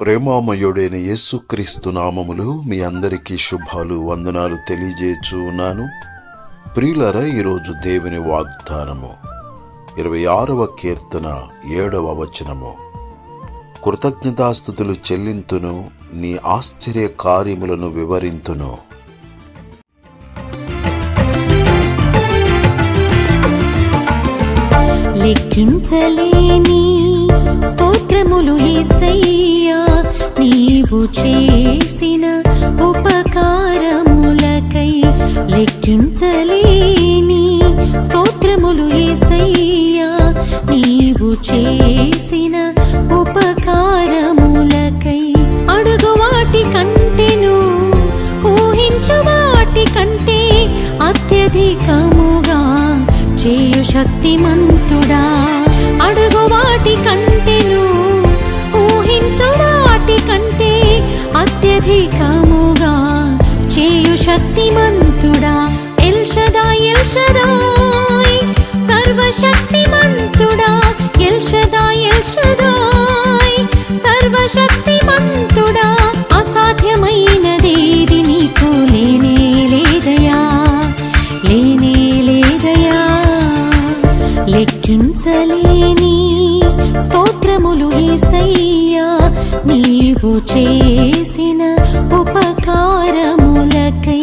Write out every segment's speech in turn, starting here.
ప్రేమామయుడైన యేసుక్రీస్తు నామములు మీ అందరికీ శుభాలు వందనాలు తెలియజేయచ్చు ఉన్నాను ప్రియులర ఈరోజు దేవుని వాగ్దానము ఇరవై ఆరవ కీర్తన ఏడవ వచనము. కృతజ్ఞతాస్థుతులు చెల్లింతును నీ ఆశ్చర్య కార్యములను వివరింతును. లెక్కించలేని స్తోత్రములు ఏసయ్యా నీవు చేసిన ఉపకారములకై లెక్కించలేని స్తోత్రములు ఏసయ్యా నీవు చేసిన ఉపకారములకై అడుగు వాటి కంటెను ఊహించు వాటి కంటే అత్యధికముగా చేయు శక్తిమంత ఎల్షదాయ్ సర్వశక్తిమంతుడా ఎల్షదాయ్ ఎల్షదాయ్ సర్వశక్తిమంతుడా అసాధ్యమైనదేది నీకు లేనే లేదయా లేనే లేదయా? లెక్కించలేని స్తోత్రములు నీవు చేసిన ఉపకారములకై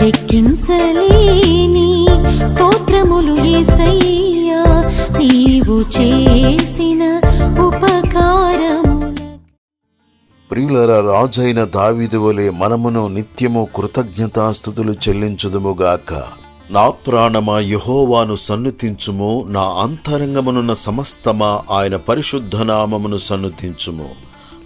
లెక్కించలేని స్తోత్రములు ఏసయ్యా నీవు చేసిన ఉపకారములకై ప్రియులర రాజైన దావీదు వలె మనమును నిత్యము కృతజ్ఞతాస్థుతులు చెల్లించుదుముగాక. నా ప్రాణమా యహోవాను సన్నుతించుము నా అంతరంగమునున్న సమస్తమా ఆయన పరిశుద్ధ నామమును సన్నుతించుము.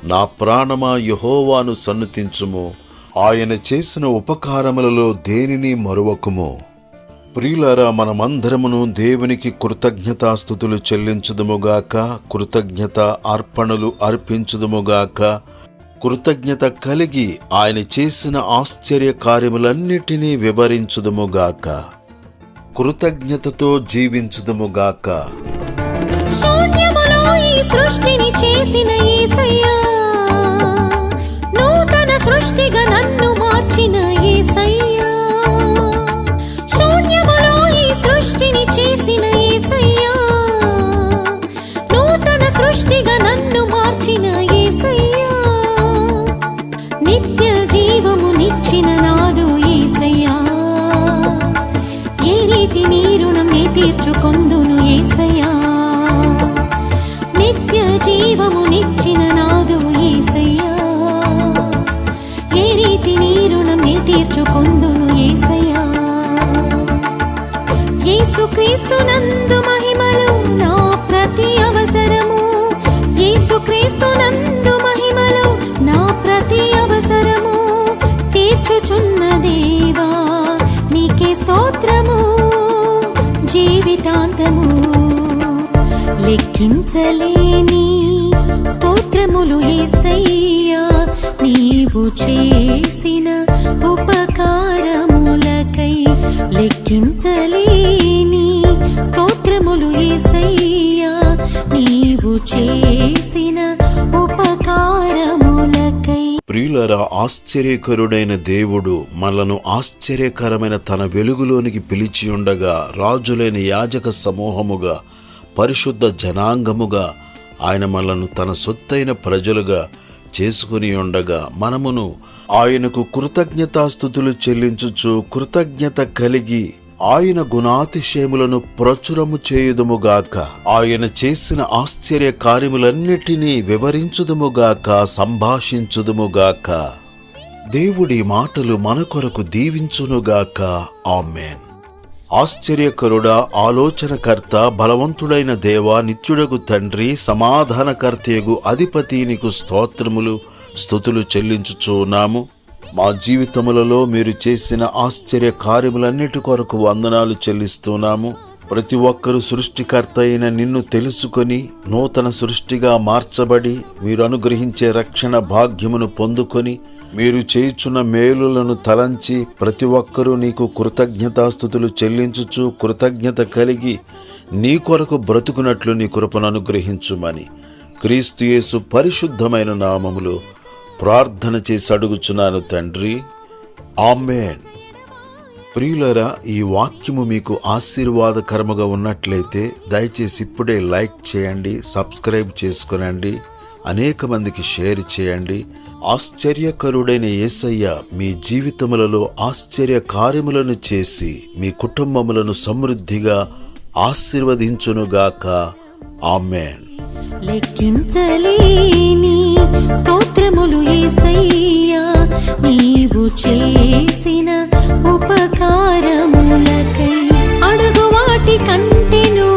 నా ప్రాణమా యహోవాను సన్నుతించుము ఆయన చేసిన ఉపకారములలో దేనిని మరువకుము. ప్రియులారా మనమందరమును దేవునికి కృతజ్ఞతాస్థుతులు చెల్లించుదుముగాక కృతజ్ఞత అర్పణలు అర్పించుదుముగాక కృతజ్ఞత కలిగి ఆయన చేసిన ఆశ్చర్య కార్యములన్నిటినీ వివరించుదుముగాక కృతజ్ఞతతో జీవించుదుముగాక. ఏ రీతి నీ రుణం నీ తీర్చుకొందును ఏసయ్యా. నిత్య జీవము నిచ్చిన నాదు ఏసయ్యా. ఏ రీతి నీ రుణం నీ తీర్చుకొందును ఏసయ్యా. ఏసుక్రీస్తునందు లెక్కించలేని స్తోత్రములు ఏసయ్యా నీవు చేసిన ఉపకారములకై లెక్కించలేని స్తోత్రములు ఏసయ్యా నీవు చేసిన ఉపకారములకై. ప్రియులరా ఆశ్చర్యకరుడైన దేవుడు మనలను ఆశ్చర్యకరమైన తన వెలుగులోనికి పిలిచి ఉండగా రాజులైన యాజక సమూహముగా పరిశుద్ధ జనాంగముగా ఆయన మనలను తన సొత్తైన ప్రజలుగా చేసుకుని ఉండగా మనమును ఆయనకు కృతజ్ఞతాస్థుతులు చెల్లించుచు కృతజ్ఞత కలిగి ఆయన గుణాతిశయములను ప్రచురము చేయుదుముగాక ఆయన చేసిన ఆశ్చర్య కార్యములన్నిటినీ వివరించుదుముగాక సంభాషించుదుముగాక దేవుడి మాటలు మన కొరకు దీవించునుగాక ఆమెన్. ఆశ్చర్యకరుడా ఆలోచనకర్త బలవంతుడైన దేవ నిత్యుడగు తండ్రి సమాధానకర్తయగు అధిపతి నీకు స్తోత్రములు స్థుతులు చెల్లించుచున్నాము. మా జీవితములలో మీరు చేసిన ఆశ్చర్య కార్యములన్నిటి కొరకు వందనాలు చెల్లిస్తున్నాము. ప్రతి ఒక్కరు సృష్టికర్త అయిన నిన్ను తెలుసుకొని నూతన సృష్టిగా మార్చబడి మీరు అనుగ్రహించే రక్షణ భాగ్యమును పొందుకొని మీరు చేయుచున్న మేలులను తలంచి ప్రతి ఒక్కరూ నీకు కృతజ్ఞతాస్థుతులు చెల్లించుచు కృతజ్ఞత కలిగి నీ కొరకు బ్రతుకునట్లు నీ కృపను అనుగ్రహించుమని క్రీస్తుయేసు పరిశుద్ధమైన నామములో ప్రార్థన చేసి అడుగుచున్నాను తండ్రి. ఆమెన్. ప్రియులరా ఈ వాక్యము మీకు ఆశీర్వాదకరముగా ఉన్నట్లయితే దయచేసి ఇప్పుడే లైక్ చేయండి సబ్స్క్రైబ్ చేసుకునండి అనేక మందికి షేర్ చేయండి. ఆశ్చర్యకరుడైన యేసయ్య మీ జీవితములలో ఆశ్చర్య కార్యములను చేసి మీ కుటుంబములను సమృద్ధిగా ఆశీర్వదించునుగాక. ఆమెన్. లెక్కించలేని స్తోత్రములు ఏసయ్యా. నీవు చేసిన ఉపకారములకై అడుగు వాటి కంటేను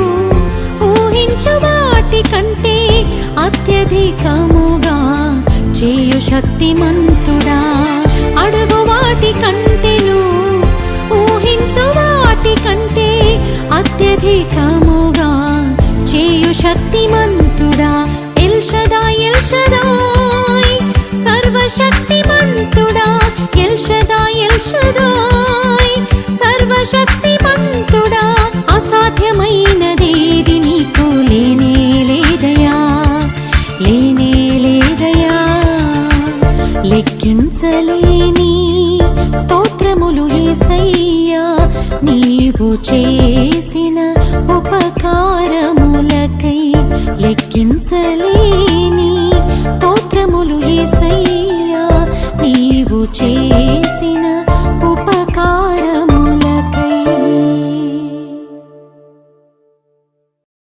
ఊహించు వాటి కంటే అత్యధికముగా చేయు శక్తిమంత లెక్కించలేని స్తోత్రములు ఏసయ్యా నీవు చేసిన ఉపకారములకై లెక్కించలేని స్తోత్రములు ఏసయ్యా నీవు చే